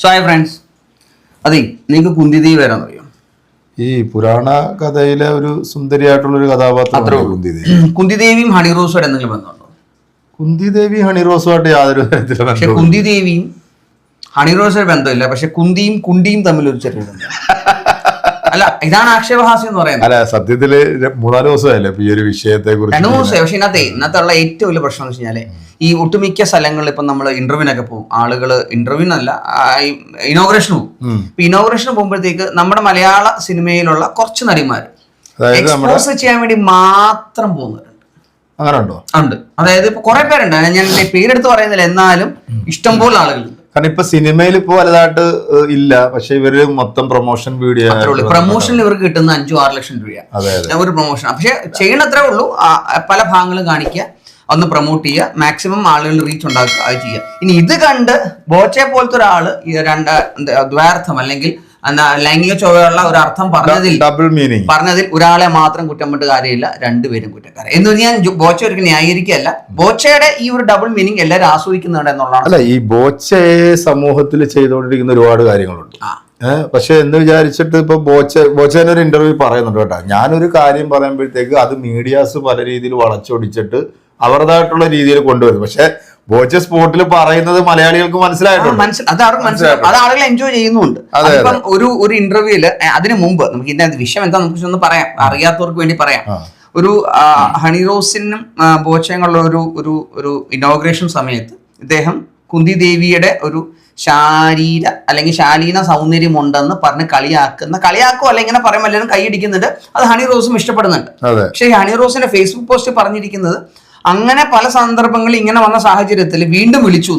So hi friends അതെ നിങ്ങൾക്ക് കുന്തിദേവി വരാൻ അറിയാം? ഈ പുരാണ കഥയിലെ ഒരു സുന്ദരിയായിട്ടുള്ള ഒരു കഥാപാത്രമാണ് കുന്തിദേവി. കുന്തിദേവിയും ഹണി റോസുമായിട്ട് എന്തെങ്കിലും ബന്ധമുണ്ടോ? കുന്തിദേവി ഹണി റോസുമായിട്ട് യാതൊരു പക്ഷെ കുന്തിദേവിയും ഹണി റോസുമായിട്ട് ബന്ധമില്ല. പക്ഷെ കുന്തിയും കുണ്ടിയും തമ്മിൽ ഒരു ചെറിയ അല്ല ഇതാണ് ആക്ഷേപഹാസ്യം എന്ന് പറയുന്നത്. അല്ല സത്യത്തിൽ ര- മൂന്നാൽ ദിവസമായല്ലേ ഈ ഒരു വിഷയത്തെ രണ്ടു മൂന്ന് കുറിച്ച് ദിവസമായി പക്ഷെ ഇന്നത്തെ ഉള്ള ഏറ്റവും വലിയ പ്രശ്നം എന്ന് വെച്ച് കഴിഞ്ഞാൽ ഈ ഒട്ടുമിക്ക സ്ഥലങ്ങളിൽ ഇപ്പം നമ്മൾ ഇന്റർവ്യൂവിനൊക്കെ പോകും. ആളുകൾ ഇന്റർവ്യൂവിനല്ല ഇനോഗ്രേഷൻ പോകും. ഇപ്പൊ ഇനോഗ്രേഷൻ പോകുമ്പോഴത്തേക്ക് നമ്മുടെ മലയാള സിനിമയിലുള്ള കുറച്ച് നടിമാർ നമ്മുടെ എക്സ്പോസ് ചെയ്യാൻ വേണ്ടി മാത്രം പോകുന്നവരുണ്ട് അങ്ങനെ ഉണ്ടോ. ഉണ്ട് അതായത് ഇപ്പൊ കുറെ പേരുണ്ട്. ഞാൻ പേരെടുത്ത് പറയുന്നില്ല. എന്നാലും ഇഷ്ടംപോലെ ആളുകളുണ്ട്. കാരണം ഇപ്പൊ സിനിമയിൽ ഇപ്പൊ വലുതായിട്ട് ഇല്ല. പക്ഷെ ഇവർ മൊത്തം പ്രൊമോഷൻ വീഡിയോ പ്രൊമോഷനിൽ ഇവർക്ക് കിട്ടുന്ന അഞ്ചു ആറ് ലക്ഷം അതെ ഒരു പ്രൊമോഷൻ പക്ഷെ ചെയ്യണത്രേ ഉള്ളൂ. പല ഭാഗങ്ങളും കാണിക്കുക. ഒന്ന് പ്രൊമോട്ട് ചെയ്യുക. മാക്സിമം ആളുകൾ റീച്ച് ഉണ്ടാക്കുക. അത് ചെയ്യുക. ഇനി ഇത് കണ്ട് ബോച്ചെ പോലത്തെ ഒരാൾ ഈ രണ്ട് ദ്വാർത്ഥം അല്ലെങ്കിൽ എന്താ ലൈംഗിക ചൊവ്വയുള്ള ഒരു അർത്ഥം പറഞ്ഞതിൽ ഡബിൾ മീനിങ് പറഞ്ഞതിൽ ഒരാളെ മാത്രം കുറ്റം കാര്യമില്ല രണ്ടുപേരും കുറ്റക്കാരെ എന്ന് ഞാൻ ബോച്ച ഒരു ന്യായീകരിക്കുകയല്ല. ബോച്ചയുടെ ഈ ഒരു ഡബിൾ മീനിങ് എല്ലാവരും ആസ്വദിക്കുന്നുണ്ട് എന്നുള്ളതാണ്. അല്ല ഈ ബോച്ചയെ സമൂഹത്തിൽ ചെയ്തുകൊണ്ടിരിക്കുന്ന ഒരുപാട് കാര്യങ്ങളുണ്ട്. പക്ഷെ എന്ന് വിചാരിച്ചിട്ട് ഇപ്പൊ ബോച്ച ബോച്ചേനെ ഒരു ഇന്റർവ്യൂ പറയുന്നുണ്ട് കേട്ടോ. ഞാനൊരു കാര്യം പറയുമ്പോഴത്തേക്ക് അത് മീഡിയാസ് പല രീതിയിൽ വളച്ചൊടിച്ചിട്ട് അവരുടേതായിട്ടുള്ള രീതിയിൽ കൊണ്ടുവരും. പക്ഷെ ബോച്ച സ്പോട്ടിൽ പറയുന്നത് മലയാളികൾക്ക് മനസ്സിലായിട്ടുണ്ട്. അത് അവർക്ക് മനസ്സിലാവും അത് ആളുകൾ എൻജോയ് ചെയ്യുന്നുണ്ട്. അതിപ്പം ഒരു ഒരു ഇന്റർവ്യൂൽ അതിനു മുമ്പ് നമുക്ക് ഇതിന്റെ വിഷയം എന്താ നമുക്ക് ഒന്ന് പറയാം. അറിയാത്തവർക്ക് വേണ്ടി പറയാം. ഒരു ഹണി റോസിനും ബോച്ചയുള്ള ഒരു ഒരു ഒരു ഇനോഗ്രേഷൻ സമയത്ത് ഇദ്ദേഹം കുന്തി ദേവിയുടെ ഒരു ശാരീര അല്ലെങ്കിൽ ശാലീന സൗന്ദര്യം ഉണ്ടെന്ന് പറഞ്ഞ് കളിയാക്കുന്ന കളിയാക്കോ അല്ലെങ്കിൽ ഇങ്ങനെ പറയുമ്പോൾ എല്ലാവരും കൈയടിക്കുന്നുണ്ട് അത് ഹണി റോസും ഇഷ്ടപ്പെടുന്നുണ്ട്. പക്ഷേ ഹണി റോസിന്റെ ഫേസ്ബുക്ക് പോസ്റ്റ് പറഞ്ഞിരിക്കുന്നത് അങ്ങനെ പല സന്ദർഭങ്ങളിൽ ഇങ്ങനെ വന്ന സാഹചര്യത്തിൽ വീണ്ടും വിളിച്ചു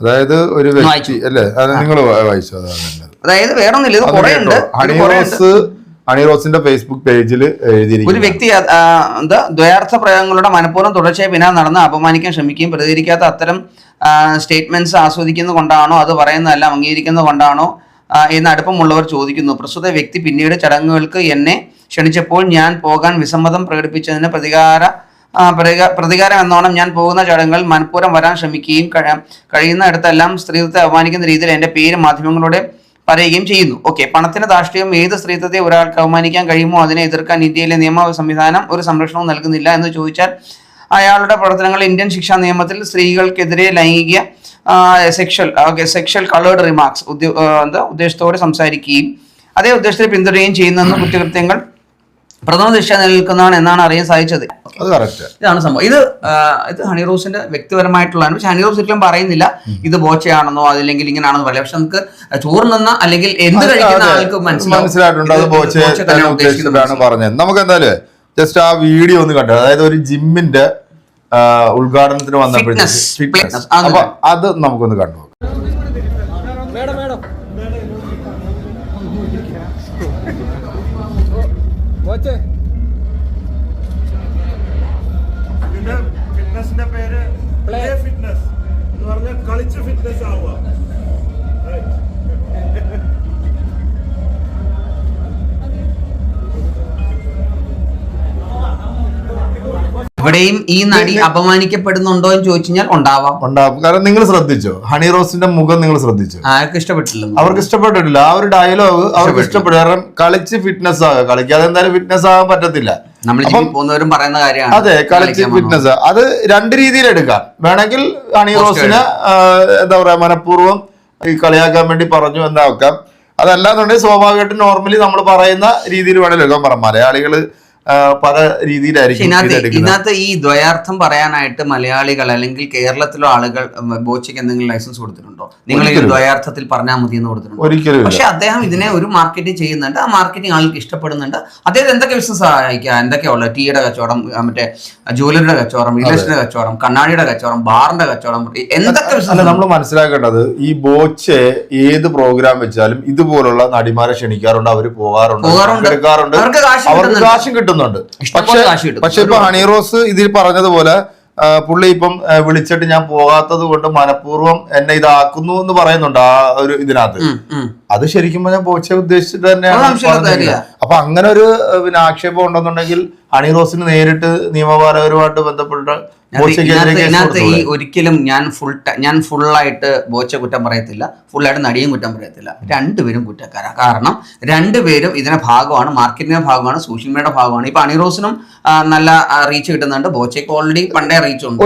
അതായത് ഒരു വ്യക്തി അല്ലേ? നിങ്ങൾ വായിച്ചു? അതായത് വേറെ ഒന്നുമില്ല ഇത് കുറെ ഉണ്ട്. ഹണി റോസ് ഫേസ്ബുക്ക് പേജിൽ ഒരു വ്യക്തി എന്താ ദ്വയാർത്ഥ പ്രയോഗങ്ങളുടെ മനഃപൂർവം തുടർച്ചയായി പിന്നെ നടന്ന് അപമാനിക്കാൻ ശ്രമിക്കുകയും പ്രതികരിക്കാത്ത അത്തരം സ്റ്റേറ്റ്മെന്റ്സ് ആസ്വദിക്കുന്നത് കൊണ്ടാണോ അത് പറയുന്നതല്ല അംഗീകരിക്കുന്നത് കൊണ്ടാണോ എന്ന് അടുപ്പമുള്ളവർ ചോദിക്കുന്നു. പ്രസ്തുത വ്യക്തി പിന്നീട് ചടങ്ങുകൾക്ക് എന്നെ ക്ഷണിച്ചപ്പോൾ ഞാൻ പോകാൻ വിസമ്മതം പ്രകടിപ്പിച്ചതിന് പ്രതികാര പ്രതികാരം എന്നോണം ഞാൻ പോകുന്ന ചടങ്ങുകൾ മനഃപൂർവം വരാൻ ശ്രമിക്കുകയും കഴി- കഴിയുന്നിടത്തെല്ലാം സ്ത്രീത്വത്തെ അപമാനിക്കുന്ന രീതിയിൽ എന്റെ പേര് മാധ്യമങ്ങളോട് പറയുകയും ചെയ്യുന്നു. ഓക്കെ പണത്തിന് ധാർഷ്ട്യവും ഏത് സ്ത്രീത്വത്തെ ഒരാൾക്ക് അവമാനിക്കാൻ കഴിയുമോ അതിനെ എതിർക്കാൻ ഇന്ത്യയിലെ നിയമ സംവിധാനം ഒരു സംരക്ഷണവും നൽകുന്നില്ല എന്ന് ചോദിച്ചാൽ അയാളുടെ പ്രവർത്തനങ്ങൾ ഇന്ത്യൻ ശിക്ഷാ നിയമത്തിൽ സ്ത്രീകൾക്കെതിരെ ലൈംഗിക sexual okay sexual coloured remarks എന്താ ഉദ്ദേശത്തോടെ സംസാരിക്കുകയും അതേ ഉദ്ദേശത്തിൽ പിന്തുടരുകയും ചെയ്യുന്നതെന്ന് കുറ്റകൃത്യങ്ങൾ പ്രഥമ ദിശ നിലനിൽക്കുന്നതാണ് എന്നാണ് അറിയാൻ സാധിച്ചത്. ഇതാണ് സംഭവം. ഇത് ഇത് ഹണി റോസിന്റെ വ്യക്തിപരമായിട്ടുള്ളതാണ്. പക്ഷെ ഹണി റോസ് ഒരിക്കലും പറയുന്നില്ല ഇത് ബോച്ചയാണെന്നോ അതില്ലെങ്കിൽ ഇങ്ങനെയാണെന്നോ പറയാം പക്ഷെ നമുക്ക് ചോറ് നിന്ന അല്ലെങ്കിൽ എന്ത് കഴിക്കുന്ന ആൾക്ക് മനസ്സിലായിട്ടുണ്ട്. പറഞ്ഞത്. നമുക്ക് എന്തായാലും ജസ്റ്റ് ആ വീഡിയോ ഒന്ന് കണ്ടു. അതായത് ഒരു ജിമ്മിന്റെ ഉദ്ഘാടനത്തിന് വന്നപ്പോഴത്തേക്ക് അപ്പൊ അത് നമുക്കൊന്ന് കണ്ടു കളിച്ച് ഫിറ്റ്നസ് ആവുക ഇവിടെയും ഈ നടി അപമാനിക്കപ്പെടുന്നുണ്ടോ എന്ന് ചോദിച്ചു കഴിഞ്ഞാൽ ഉണ്ടാവാം. ഉണ്ടാവും. കാരണം നിങ്ങൾ ശ്രദ്ധിച്ചോ? ഹണി റോസിന്റെ മുഖം നിങ്ങൾ ശ്രദ്ധിച്ചു? ആർക്കും ഇഷ്ടപ്പെട്ടില്ല അവർക്ക് ഇഷ്ടപ്പെട്ടിട്ടില്ല. ആ ഒരു ഡയലോഗ് അവർക്ക് ഇഷ്ടപ്പെട്ടു. കാരണം കളിച്ച് ഫിറ്റ്നസ് ആകുക. കളിക്കാതെ എന്തായാലും ഫിറ്റ്നസ് ആകാൻ പറ്റത്തില്ല. നമ്മൾ ജിമ്മിൽ പോകുന്നവരും പറയുന്ന കാര്യമാണ്. അതെ കളിച്ച് ഫിറ്റ്നസ് അത് രണ്ട് രീതിയിൽ എടുക്കാം. വേണമെങ്കിൽ അണി റോസിന് എന്താ പറയാ മനഃപൂർവം ഈ കളിയാക്കാൻ വേണ്ടി പറഞ്ഞു എന്നാക്കാം അതല്ലാന്നുണ്ടെങ്കിൽ സ്വാഭാവികമായിട്ടും നോർമലി നമ്മൾ പറയുന്ന രീതിയിൽ വേണമെങ്കിൽ എടുക്കാൻ പറ മലയാളികൾ ആ, പല രീതിയിലായിരിക്കും ഇതിനകത്ത് ഈ ദ്വയാർത്ഥം പറയാനായിട്ട് മലയാളികൾ അല്ലെങ്കിൽ കേരളത്തിലെ ആളുകൾ ബോച്ചയ്ക്ക് എന്തെങ്കിലും ലൈസൻസ് കൊടുത്തിട്ടുണ്ടോ? നിങ്ങൾ ഈ. ദ്വയാർത്ഥത്തിൽ പറഞ്ഞാൽ മതി എന്ന് കൊടുത്തിട്ടുണ്ടോ? ഒരിക്കലും പക്ഷെ അദ്ദേഹം ഇതിനെ ഒരു മാർക്കറ്റിംഗ് ചെയ്യുന്നുണ്ട്. ആ മാർക്കറ്റിംഗ് ആൾക്ക് ഇഷ്ടപ്പെടുന്നുണ്ട്. അദ്ദേഹം എന്തൊക്കെ ബിസിനസ് സഹായിക്കുക? എന്തൊക്കെയുള്ള ടീയുടെ കച്ചവടം മറ്റേ ജ്വല്ലറിയുടെ കച്ചവടം റിയൽ എസ്റ്റേറ്റ് കച്ചവടം കണ്ണാടിയുടെ കച്ചവടം ബാറിന്റെ കച്ചവടം എന്തൊക്കെ ബിസിനസ് നമ്മൾ മനസ്സിലാക്കേണ്ടത് ഈ ബോച്ചെ ഏത് പ്രോഗ്രാം വെച്ചാലും ഇതുപോലുള്ള നടിമാരെ ക്ഷണിക്കാറുണ്ട് അവർ പോകാറുണ്ട് അവർക്ക് കാശ് അവർക്ക് കിട്ടുന്നുണ്ട്. പക്ഷെ. പക്ഷെ ഇപ്പൊ ഹണി റോസ് ഇതിൽ പറഞ്ഞതുപോലെ പുള്ളി ഇപ്പം വിളിച്ചിട്ട് ഞാൻ പോകാത്തത് കൊണ്ട് മനഃപൂർവം എന്നെ ഇതാക്കുന്നു എന്ന് പറയുന്നുണ്ട് ആ ഒരു ഇതിനകത്ത്. അത് ശരിക്കും ഞാൻ ബോച്ചെ ഉദ്ദേശിച്ചിട്ട് തന്നെയാണ് അപ്പൊ അങ്ങനെ ഒരു പിന്നെ ആക്ഷേപം ഉണ്ടെന്നുണ്ടെങ്കിൽ ഹണി റോസിന് നേരിട്ട് നിയമപാലകരുമായിട്ട് ബന്ധപ്പെട്ട ഇതിനകത്ത് ഈ? ഒരിക്കലും ഞാൻ ഫുൾ ഞാൻ ഫുള്ളായിട്ട് ബോച്ച കുറ്റം പറയത്തില്ല. ഫുള്ളായിട്ട് നടിയും കുറ്റം പറയത്തില്ല. രണ്ടുപേരും കുറ്റക്കാരാ. കാരണം രണ്ടുപേരും ഇതിന്റെ ഭാഗമാണ് മാർക്കറ്റിന്റെ ഭാഗമാണ് സോഷ്യൽ മീഡിയയുടെ ഭാഗമാണ്. ഇപ്പൊ അണിറോസിനും നല്ല റീച്ച് കിട്ടുന്നുണ്ട്. ബോച്ചയ്ക്ക് ഓൾറെഡി പണ്ടേ റീച്ച് ഉണ്ട്.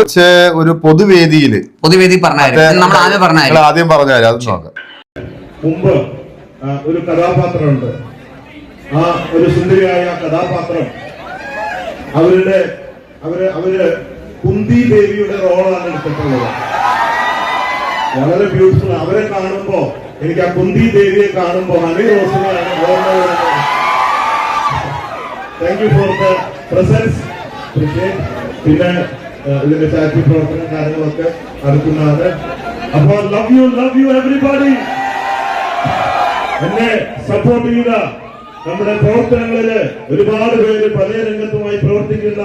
ഒരു പൊതുവേദിയിൽ പൊതുവേദി പറഞ്ഞായിരുന്നു നമ്മൾ ആദ്യം പറഞ്ഞായിരുന്നു ആദ്യം പറഞ്ഞ മുമ്പ് ഒരു കഥാപാത്രമുണ്ട്. ആ ഒരു സുന്ദരിയായ കഥാപാത്രം. അവരുടെ അവർ അവർ കുന്തി ദേവിയുടെ റോളാണ് എടുത്തിട്ടുള്ളത്. വളരെ ബ്യൂട്ടിഫുൾ അവരെ കാണുമ്പോ എനിക്ക് ആ കുന്തി ദേവിയെ കാണുമ്പോ honey റോസിനെയാണ് thank you for the presence പിന്നെ ഇതിന്റെ ചാറ്റി പ്രവർത്തനം കാര്യങ്ങളൊക്കെ നടത്തുന്നതാണ്. അപ്പോ love you love you everybody എന്നെ സപ്പോർട്ട് ചെയ്ത നമ്മുടെ പ്രവർത്തനങ്ങളിൽ ഒരുപാട് പേര് പല രംഗത്തുമായി പ്രവർത്തിക്കുന്ന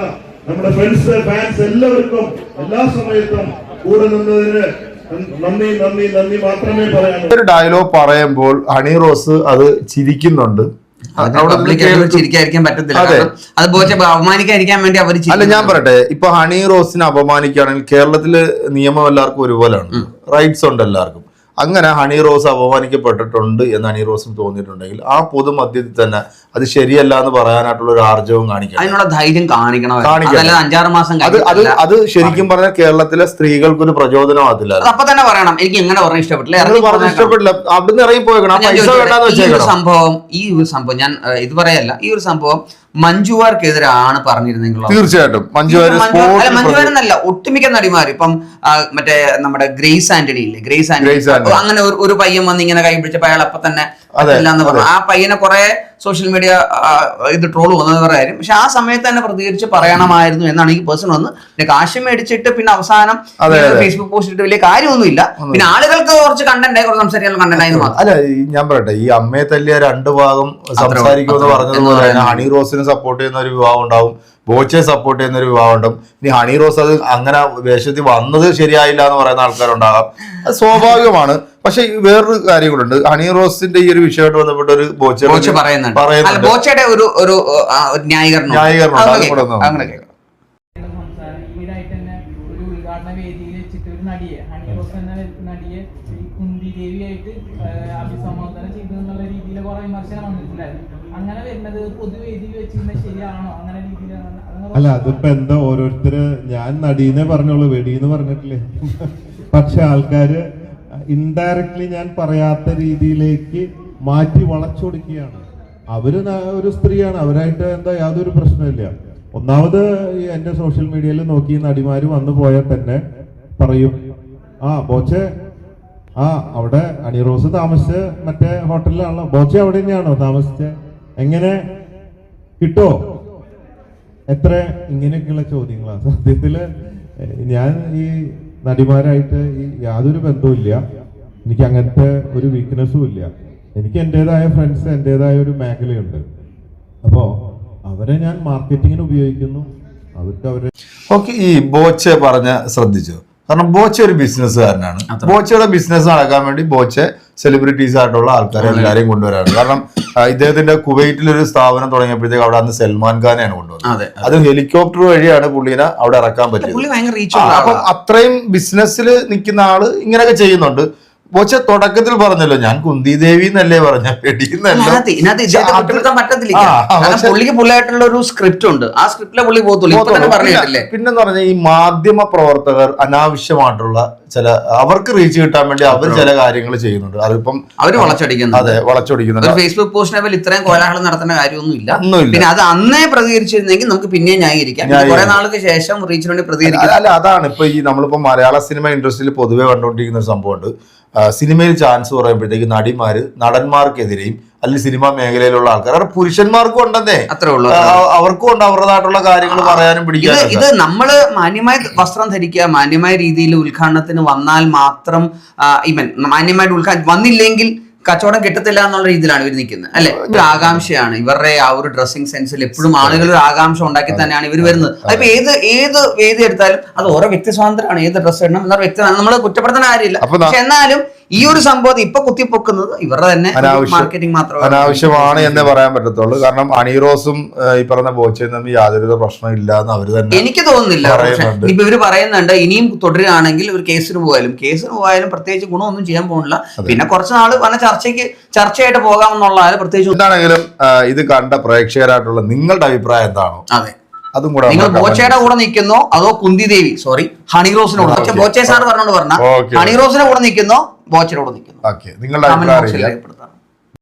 നമ്മുടെ ഫ്രണ്ട്സ് ഫാൻസ് എല്ലാവർക്കും എല്ലാ സമയത്തും കൂടെ നിന്നതിന് നന്ദി നന്ദി നന്ദി മാത്രമേ പറയാനുള്ളൂ. ഒരു ഡയലോഗ് പറയുമ്പോൾ ഹണി റോസ് അത് ചിരിക്കുന്നുണ്ട്. അല്ല ഞാൻ പറയട്ടെ. ഇപ്പൊ ഹണി റോസിനെ അപമാനിക്കുകയാണെങ്കിൽ കേരളത്തിൽ നിയമം എല്ലാവർക്കും ഒരുപോലെയാണ്. റൈറ്റ്സ് ഉണ്ട് എല്ലാവർക്കും. അങ്ങനെ ഹണി റോസ് അപമാനിക്കപ്പെട്ടിട്ടുണ്ട് എന്ന് ഹണി റോസിന് തോന്നിയിട്ടുണ്ടെങ്കിൽ ആ പൊതുമധ്യത്തിൽ തന്നെ അത് ശരിയല്ല എന്ന് പറയാനായിട്ടുള്ള ഒരു ആർജവും കാണിക്കണം അതിനുള്ള ധൈര്യം കാണിക്കണം. കാണിക്കണം. അഞ്ചാറ് മാസം അത് അത് അത് ശരിക്കും പറഞ്ഞാൽ കേരളത്തിലെ സ്ത്രീകൾക്ക് ഒരു പ്രചോദനമാകത്തില്ല. അത് അപ്പൊ തന്നെ പറയണം. എനിക്ക് എങ്ങനെ പറഞ്ഞ ഇഷ്ടപ്പെട്ടില്ല. പറഞ്ഞ ഇഷ്ടപ്പെട്ടില്ല. അവിടുന്ന് ഇറങ്ങി പോയേക്കണം പൈസ വേണ്ടാന്ന് വെച്ചേക്കണം. സംഭവം ഈ ഒരു സംഭവം ഞാൻ ഇത് പറയല്ല. ഈ ഒരു സംഭവം മഞ്ജുവാർക്കെതിരാണ് പറഞ്ഞിരുന്നെങ്കിൽ തീർച്ചയായിട്ടും. മഞ്ജുവാർ മഞ്ജുവാരെന്നല്ല ഒട്ടുമിക്ക നടിമാർ ഇപ്പം മറ്റേ നമ്മുടെ ഗ്രേസ് ആന്റണി ഇല്ലേ? ഗ്രേസ് ആന്റണി. അങ്ങനെ ഒരു- പയ്യൻ വന്ന് ഇങ്ങനെ കൈ പിടിച്ചപ്പോ അയാൾ അപ്പൊ തന്നെ പറഞ്ഞു. ആ പയ്യനെ കുറെ സോഷ്യൽ മീഡിയ ഇത് ട്രോൾ വന്നത് പറയാനും കാര്യം. പക്ഷെ ആ സമയത്ത് തന്നെ പ്രതികരിച്ച് പറയണമായിരുന്നു എന്നാണ് എനിക്ക് പേഴ്സൺ വന്ന് പിന്നെ കാശ് മേടിച്ചിട്ട് പിന്നെ അവസാനം. ഫേസ്ബുക്ക് പോസ്റ്റ് ഇട്ട് വലിയ കാര്യമൊന്നുമില്ല. പിന്നെ ആളുകൾക്ക് കുറച്ച് കണ്ടന്റ് കുറച്ച് സംസാരിക്കാനുള്ള കണ്ടന്റ് ആയിരുന്നു അല്ല ഞാൻ പറയട്ടെ ഈ അമ്മയെ തല്ലിയ രണ്ട് ഭാഗം സംസാരിക്കുമെന്ന് പറഞ്ഞത് പറഞ്ഞതുപോലെ. ഹണി റോസിനെ സപ്പോർട്ട് ചെയ്യുന്ന ഒരു വിഭാഗം ഉണ്ടാവും. ബോച്ചെ സപ്പോർട്ട് ചെയ്യുന്ന ഒരു ഉണ്ടാവും ഇനി ഹണി റോസ് അത് അങ്ങനെ വേഷത്തിൽ വന്നത് ശരിയായില്ല എന്ന് പറയുന്ന ആൾക്കാരുണ്ടാകാം. അത് സ്വാഭാവികമാണ്. പക്ഷെ വേറൊരു കാര്യം കൂടെ ഹണി റോസിന്റെ ഈ ഒരു വിഷയമായിട്ട് ബന്ധപ്പെട്ട ഒരു ബോച്ചെ പറയുന്നുണ്ട്. ബോച്ചയുടെ ഒരു ഒരു ന്യായീകരണം. ന്യായീകരണം ഉദ്ഘാടന വേദിയിൽ വെച്ചിട്ട് ഒരു നടിയെ ഹണി റോസ് എന്ന നടിയെ ഈ കുന്തി ദേവിയായിട്ട് അഭിസംബോധന ചെയ്തു എന്നുള്ള രീതിയിൽ കുറെ വിമർശനം വന്നിട്ടുണ്ടായിരുന്നു അങ്ങനെ വരുന്നത് പൊതുവേദിയിൽ വെച്ചിരുന്ന ശരിയാണോ? അങ്ങനെ രീതിയിൽ അല്ല അതിപ്പോ എന്താ ഓരോരുത്തര് ഞാൻ നടീനെ പറഞ്ഞോളൂ വെടിയെന്ന് പറഞ്ഞിട്ടില്ലേ? പക്ഷെ ആൾക്കാര് ഇൻഡയറക്ട്ലി ഞാൻ പറയാത്ത രീതിയിലേക്ക് മാറ്റി വളച്ചൊടുക്കുകയാണ്. അവർ ഒരു സ്ത്രീയാണ് അവരായിട്ട് എന്താ യാതൊരു പ്രശ്നമില്ല ഒന്നാമത് എന്റെ സോഷ്യൽ മീഡിയയിൽ നോക്കി നടിമാര് വന്നു പോയാൽ തന്നെ പറയും ആ ബോച്ചെ ആ അവിടെ അണിറോസ് താമസിച്ച് മറ്റേ ഹോട്ടലിലാണല്ലോ ബോച്ചെ അവിടെ തന്നെയാണോ താമസിച്ചത് എങ്ങനെ? കിട്ടോ? എത്ര ഇങ്ങനെയൊക്കെയുള്ള ചോദ്യങ്ങളാണ് സത്യത്തിൽ ഞാൻ ഈ നടിമാരായിട്ട് ഈ യാതൊരു ബന്ധവുമില്ല എനിക്ക് അങ്ങനത്തെ ഒരു വീക്ക്നെസ്സും ഇല്ല. എനിക്ക് എന്റെതായ ഫ്രണ്ട്സ് എന്റെതായ ഒരു മേഖലയുണ്ട്. അപ്പോ അവരെ ഞാൻ മാർക്കറ്റിങ്ങിന് ഉപയോഗിക്കുന്നു. അവർക്ക് അവരെ ഓക്കെ ഈ ബോച്ചെ പറഞ്ഞ ശ്രദ്ധിച്ചു? കാരണം ബോച്ചെ ഒരു ബിസിനസ്സുകാരനാണ്. ബോച്ചയുടെ ബിസിനസ് നടക്കാൻ വേണ്ടി ബോച്ചെ സെലിബ്രിറ്റീസ് ആയിട്ടുള്ള ആൾക്കാരെ എല്ലാവരെയും കൊണ്ടുവരാണ് കാരണം ഇദ്ദേഹത്തിന്റെ കുവൈറ്റിൽ ഒരു സ്ഥാപനം തുടങ്ങിയപ്പോഴത്തേക്ക് അവിടെ അന്ന് സൽമാൻ ഖാനെയാണ് കൊണ്ടുവന്നത്. അതെ അത്. ഹെലികോപ്റ്റർ വഴിയാണ് പുള്ളീനെ അവിടെ ഇറക്കാൻ പറ്റിയത്. അപ്പം അത്രയും ബിസിനസ്സിൽ നിൽക്കുന്ന ആൾ ഇങ്ങനെയൊക്കെ ചെയ്യുന്നുണ്ട്. ബോച്ചെ തുടക്കത്തിൽ പറഞ്ഞല്ലോ ഞാൻ കുന്തി ദേവി എന്നല്ലേ പറഞ്ഞ പുള്ളിക്ക് പുള്ളിയായിട്ടുള്ള ഒരു സ്ക്രിപ്റ്റ് ഉണ്ട്. ആ സ്ക്രിപ്റ്റിലെ പുള്ളി പോകത്തുള്ളൂ. പിന്നെന്ന് പറഞ്ഞാൽ ഈ മാധ്യമ പ്രവർത്തകർ അനാവശ്യമായിട്ടുള്ള ചില അവർക്ക് റീച്ച് കിട്ടാൻ വേണ്ടി അവർ ചില കാര്യങ്ങൾ ചെയ്യുന്നുണ്ട്. അതിപ്പം അവർ വളച്ചടിക്കുന്നു അതെ വളച്ചൊടിക്കുന്നുണ്ട്. ഫേസ്ബുക്ക് പോസ്റ്റിനെ പോലെ ഇത്രയും കോലാഹലം നടത്തേണ്ട കാര്യമൊന്നുമില്ല. ഇല്ല പിന്നെ അത് അന്നേ പ്രതികരിച്ചിരുന്നെങ്കിൽ നമുക്ക് പിന്നെ ന്യായീകരിക്കാം. കുറെ നാൾക്ക് ശേഷം റീച്ചിന് വേണ്ടി പ്രതികരിക്കാം. അല്ല അതാണ്. ഇപ്പൊ ഈ നമ്മളിപ്പോ മലയാള സിനിമ ഇൻഡസ്ട്രിയിൽ പൊതുവെ കണ്ടുകൊണ്ടിരിക്കുന്ന ഒരു സംഭവമുണ്ട്. സിനിമയിൽ ചാൻസ് പറയുമ്പോഴത്തേക്ക് നടിമാര് നടന്മാർക്കെതിരെയും അല്ലെങ്കിൽ സിനിമാ മേഖലയിലുള്ള ആൾക്കാർ. അവിടെ പുരുഷന്മാർക്കും ഉണ്ടെന്നേ. അത്രേ ഉള്ളൂ അവർക്കും ഉണ്ട് അവരുടേതായിട്ടുള്ള കാര്യങ്ങൾ പറയാനും പിടിക്കാനും ഇത് നമ്മൾ മാന്യമായ വസ്ത്രം ധരിക്കുക മാന്യമായ രീതിയിൽ ഉദ്ഘാടനത്തിന് വന്നാൽ മാത്രം ഇവൻ മാന്യമായിട്ട് ഉദ്ഘാടനം വന്നില്ലെങ്കിൽ കച്ചവടം കിട്ടത്തില്ല എന്നുള്ള രീതിയിലാണ് ഇവർ നിൽക്കുന്നത് അല്ലെ? ഒരു ആകാംക്ഷയാണ്. ഇവരുടെ ആ ഒരു ഡ്രസ്സിംഗ് സെൻസിൽ എപ്പോഴും ആളുകൾ ഒരു ആകാംക്ഷ ഉണ്ടാക്കി തന്നെയാണ് ഇവർ വരുന്നത്. അതിപ്പോ ഏത് ഏത് വേദി എടുത്താലും അത് ഓരോ വ്യക്തി സ്വാതന്ത്ര്യമാണ്. ഏത് ഡ്രസ്സ് ഇടണം എന്നൊരു വ്യക്തി നമ്മൾ കുറ്റപ്പെടുത്തുന്ന കാര്യമില്ല. പക്ഷെ എന്നാലും ഈ ഒരു സംഭവത്തെ ഇപ്പൊ കുത്തിപ്പൊക്കുന്നത് ഇവരുടെ തന്നെ മാർക്കറ്റിംഗ് മാത്രമേ അനാവശ്യമാണ് എന്ന് പറയാൻ പറ്റത്തുള്ളൂ. കാരണം അണീറോസും ഈ പറഞ്ഞ ബോച്ചയും തമ്മിൽ യാതൊരു പ്രശ്നം ഇല്ല എന്ന് അവർ തന്നെ എനിക്ക് തോന്നുന്നില്ല. ഇപ്പൊ ഇവർ പറയുന്നുണ്ട് ഇനിയും തുടരുകയാണെങ്കിൽ ഒരു കേസിന് പോയാലും കേസിന് പോയാലും പ്രത്യേകിച്ച് ഗുണമൊന്നും ചെയ്യാൻ പോകുന്നില്ല പിന്നെ കുറച്ച് നാൾ പറഞ്ഞ ചർച്ചയ്ക്ക് ചർച്ചയായിട്ട് പോകാമെന്നുള്ളതാണ് പ്രത്യേകിച്ച് എന്താണെങ്കിലും ഇത് കണ്ട പ്രേക്ഷകരായിട്ടുള്ള നിങ്ങളുടെ അഭിപ്രായം എന്താണോ? അതെ. അതും കൂടെ നിങ്ങൾ ബോച്ചയുടെ കൂടെ നിൽക്കുന്നോ അതോ കുന്തിദേവി? സോറി ഹണിറോസിനോട്. ബോച്ചെ സാർ പറഞ്ഞോണ്ട് പറഞ്ഞ ഹണിറോസിനെ കൂടെ നിൽക്കുന്നോ ബോച്ചയുടെ നിൽക്കുന്നു. നിങ്ങളുടെ അഭിപ്രായം